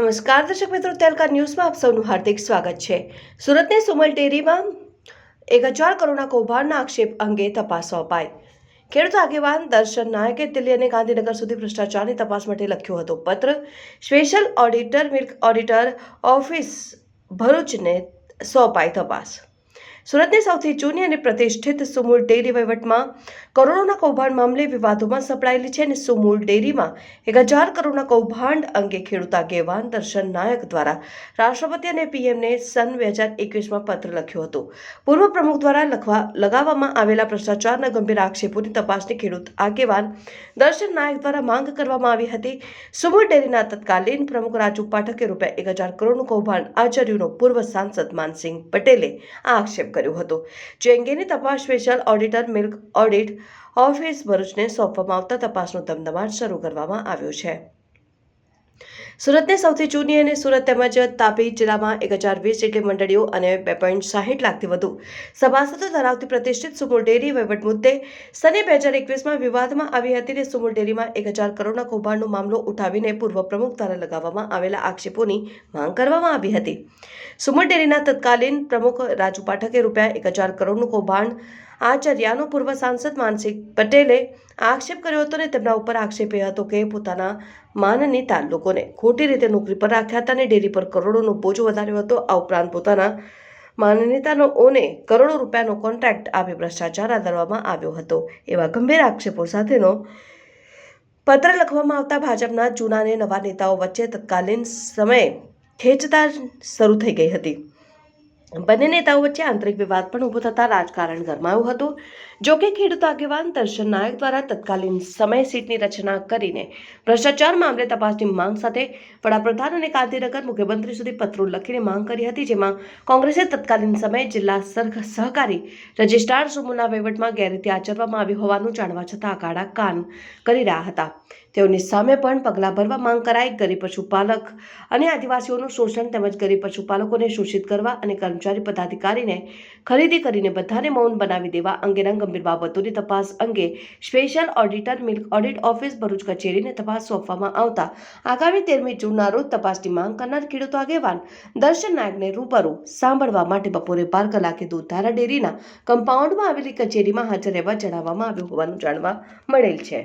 નમસ્કાર, દર્શક મિત્રો, તેલકા ન્યૂઝમાં આપ સૌનું હાર્દિક સ્વાગત છે. સુરતની સુમલ ડેરીમાં એક હજાર કરોડના કૌભાંડના આક્ષેપ અંગે તપાસ સોંપાઈ. ખેડૂત આગેવાન દર્શન નાયકે દિલ્હી અને ગાંધીનગર સુધી ભ્રષ્ટાચારની તપાસ માટે લખ્યો હતો પત્ર. Special auditor milk auditor office ભરૂચને સોંપાઈ તપાસ. સુરતની સૌથી જૂની અને પ્રતિષ્ઠિત સુમૂલ ડેરી વહીવટમાં કરોડોના કૌભાંડ મામલે વિવાદોમાં સપડાયેલી છે અને સુમૂલ ડેરીમાં એક હજાર કરોડના કૌભાંડ અંગે ખેડૂત આગેવાન દર્શન નાયક દ્વારા રાષ્ટ્રપતિ અને પીએમને સન બે હજાર એકવીસમાં પત્ર લખ્યો હતો. પૂર્વ પ્રમુખ દ્વારા લખવા લગાવવામાં આવેલા ભ્રષ્ટાચારના ગંભીર આક્ષેપોની તપાસની ખેડૂત આગેવાન દર્શન નાયક દ્વારા માંગ કરવામાં આવી હતી. સુમૂલ ડેરીના તત્કાલીન પ્રમુખ રાજુ પાઠકે રૂપિયા એક હજાર કરોડનું કૌભાંડ આચર્યુંનો પૂર્વ સાંસદ માનસિંહ પટેલે આ આક્ષેપ કર્યો હતો. જે અંગેની તપાસ special auditor milk audit office ભરૂચને સોંપવામાં આવતા તપાસનો ધમધમાટ શરૂ કરવામાં આવ્યો છે. સુરતની સૌથી જૂની અને સુરત તેમજ તાપી જિલ્લામાં એક હજાર વીસ જેટલી મંડળીઓ અને બે પોઈન્ટ સાહીઠ લાખથી વધુ સભાસદો ધરાવતી પ્રતિષ્ઠિત સુમુલ ડેરી વહીવટ મુદ્દે સને બે હજાર એકવીસમાં વિવાદમાં આવી હતી અને સુમુલ ડેરીમાં એક હજાર કરોડના કૌભાંડનો મામલો ઉઠાવીને પૂર્વ પ્રમુખ દ્વારા લગાવવામાં આવેલા આક્ષેપોની માંગ કરવામાં આવી હતી. સુમુલ ડેરીના તત્કાલીન પ્રમુખ રાજુ પાઠકે રૂપિયા એક હજાર કરોડનું કૌભાંડ આચર્યાનો પૂર્વ સાંસદ માનસિંહ પટેલે આક્ષેપ કર્યો હતો અને તેમના ઉપર આક્ષેપ હતો કે પોતાના માનનીતા લોકોને ખોટી રીતે નોકરી પર રાખ્યા હતા અને ડેરી પર કરોડોનો બોજો વધાર્યો હતો. આ ઉપરાંત પોતાના માનનીતાનોઓને કરોડો રૂપિયાનો કોન્ટ્રાક્ટ આપી ભ્રષ્ટાચાર આદરવામાં આવ્યો હતો. એવા ગંભીર આક્ષેપો સાથેનો પત્ર લખવામાં આવતા ભાજપના જૂના અને નવા નેતાઓ વચ્ચે તત્કાલીન સમયે ખેંચતાણ શરૂ થઈ ગઈ હતી. બંને નેતાઓ વચ્ચે આંતરિક વિવાદ પણ ઊભો થતાં રાજકારણ ગરમાયું હતું. જોકે ખેડૂત આગેવાન દર્શન નાયક દ્વારા તત્કાલીન સમય સીટની રચના કરીને ભ્રષ્ટાચાર મામલે તપાસની માંગ સાથે વડાપ્રધાન અને ગાંધીનગર મુખ્યમંત્રી સુધી પત્રો લખીને માંગ કરી હતી, જેમાં કોંગ્રેસે તત્કાલીન સમયે જિલ્લા સરખ સહકારી રજિસ્ટ્રાર સુમુના વહીવટમાં ગેરરીતિ આચરવામાં આવી હોવાનું જાણવા છતાં આગાડા કાન કરી રહ્યા હતા. તેઓની સામે પણ પગલાં ભરવા માંગ કરાઈ. ગરીબ પશુપાલક અને આદિવાસીઓનું શોષણ તેમજ ગરીબ પશુપાલકોને શોષિત કરવા અને કર્મચારી પદાધિકારીને ખરીદી કરીને બધાને મૌન બનાવી દેવા અંગેના ગંભીર બાબતોની તપાસ અંગે special auditor milk audit office Bharuch કચેરીને તપાસ સોંપવામાં આવતા આગામી તેરમી જૂનના રોજ તપાસની માંગ કરનાર ખેડૂતો આગેવાન દર્શન નાયકને રૂબરૂ સાંભળવા માટે બપોરે બાર કલાકે દૂધધારા ડેરીના કમ્પાઉન્ડમાં આવેલી કચેરીમાં હાજર રહેવા જણાવવામાં આવ્યું હોવાનું જાણવા મળેલ છે.